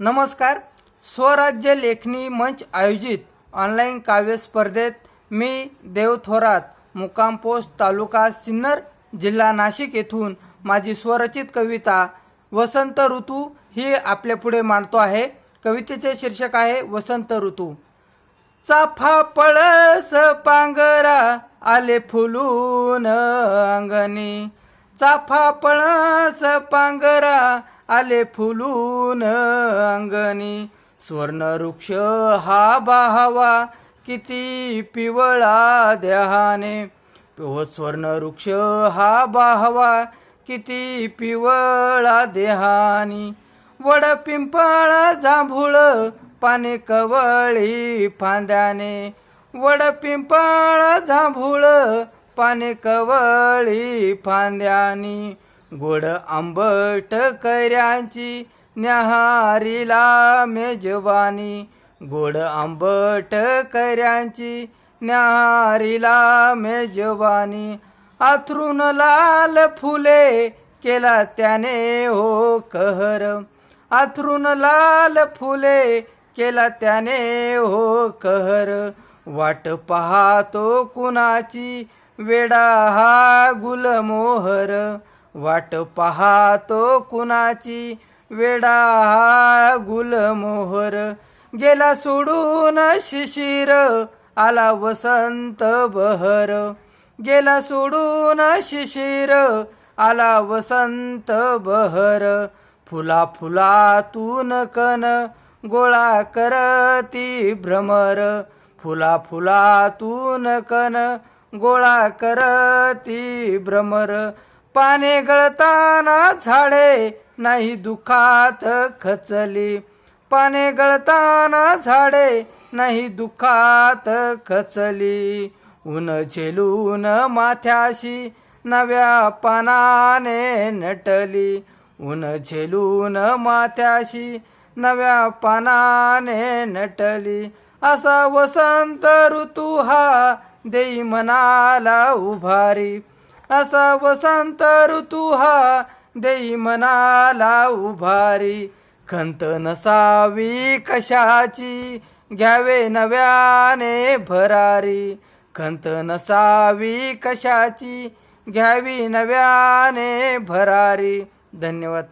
नमस्कार. स्वराज्य लेखनी मंच आयोजित ऑनलाईन काव्य स्पर्धेत मी देव थोरात मुकाम पोस्ट तालुका सिन्नर जिल्हा नाशिक येथून माझी स्वरचित कविता वसंत ऋतू ही आपल्यापुढे मांडतो आहे. कवितेचे शीर्षक आहे वसंत ऋतू. चाफा पळस पांगरा आले फुलून अंगणी. चाफा पळस पांगरा आले फुलून अंगणी स्वर्ण वृक्ष हा बाहावा. किती पिवळा देहाने. व स्वर्ण वृक्ष हा बाहावा. किती पिवळा देहानी. वड पिंपळ जांभूळ पाने कवळी फांद्याने. वड पिंपळ जांभूळ पाने कवळी फांद्यानी. गोड आंबट कैऱ्यांची न्याहारीला मेजवानी. गोड आंबट कैऱ्यांची न्याहारीला मेजवानी. आथरून लाल फुले केला त्याने हो कहर. आथरून लाल फुले केला त्याने हो कहर. वाट पाहतो कुणाची वेडा हा गुलमोहर. वाट पाहतो कुणाची वेडा हा गुलमोहर. गेला सोडून शिशिर आला वसंत बहर. गेला सोडून शिशिर आला वसंत बहर. फुला फुलातून कन गोळा करती भ्रमर. फुला फुलातून कन गोळा करती भ्रमर. पाने गळताना झाडे नाही दुखात खचली. पाने गळताना झाडे नाही दुखात खचली. ऊन झेलून माथ्याशी नव्या पानाने नटली. ऊन झेलून माथ्याशी नव्या पानाने नटली. असा वसंत ऋतू हा देई मनाला उभारी. असा वसंत ऋतू हा. देई मनाला उभारी. खंत नसावी कशाची? घ्यावे नव्याने भरारी. खंत नसावी कशाची? घ्यावी नव्याने भरारी. धन्यवाद.